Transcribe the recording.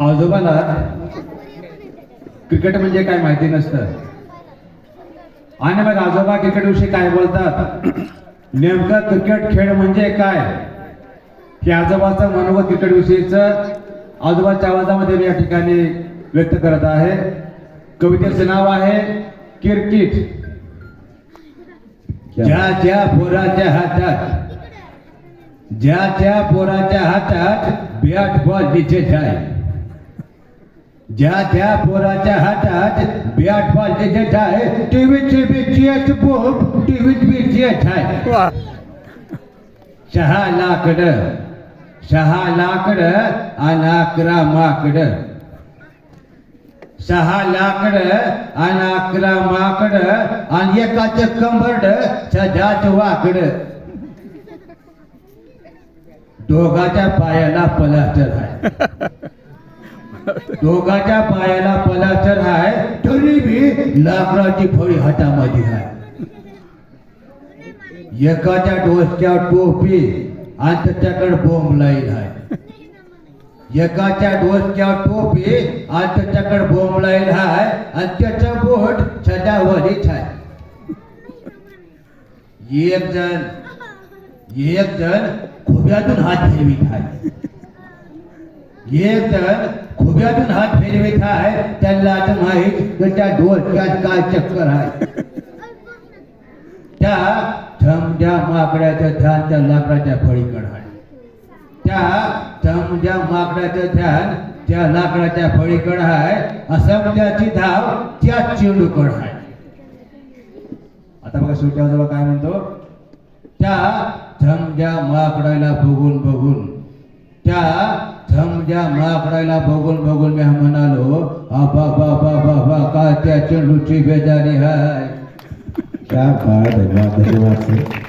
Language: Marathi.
आजोबाला क्रिकेट म्हणजे काय माहिती नसतं. आणि मग आजोबा क्रिकेट विषयी काय बोलतात? नेमकं क्रिकेट खेळ म्हणजे काय? हे आजोबाचं मनोगत क्रिकेट विषयीच आजोबाच्या आवाजामध्ये मी या ठिकाणी व्यक्त करत आहे. कवितेचं नाव आहे क्रिकेट. ज्या ज्या पोराच्या हातात ज्या ज्या पोराच्या हातात बॅट बॉल दिसत आहे. ज्या ज्या पोराच्या हातात बॅट बॉल दिसत आहे टीव्ही बी बोब टीव्ही बी आहे. सहा लाकड सहा लाकड आणि अकरा माकड. सहा लाकड आणि अकरा माकड आणि एकाच कंबरड सजाच वाकड. दोघाच्या पायाला पलास्टर आहे. दोघाच्या पायाला पलास्टर आहे तरी बी लाकडाची फळी हातामध्ये आहे. एकाच्या डोसक्या टोपी आणि त्याच्याकडे बोंब लाईल आहे. एकाच्या डोसक्या टोपी आणि त्याच्याकडे बोंब लाईल आहे आणि त्याचं बोट सजावरीच आहे. एक जण एक जण खोब्यातून हात फिरवीत आहे एक जण खोब्यातून हात फिरवीत आहे त्यांना आता माहीत त्या डोसक्यात काय चक्कर आहे त्या थमच्या माकड्याचं ध्यान त्या लाकडाच्या फळीकडे आहे त्या थमच्या माकड्याचं ध्यान त्या लाकडाच्या फळीकडे आहे असं म्हणजे धाव त्या चेंडूकडे आहे आता बघा सुट्या काय म्हणतो? त्या थमच्या माकडायला बघून बघून त्या थमच्या माकडायला बघून बघून मी म्हणालो आबा बाबा बाबा का त्या चेंडूची बेजारी हाय? क्या बात है बहुत धन्यवाद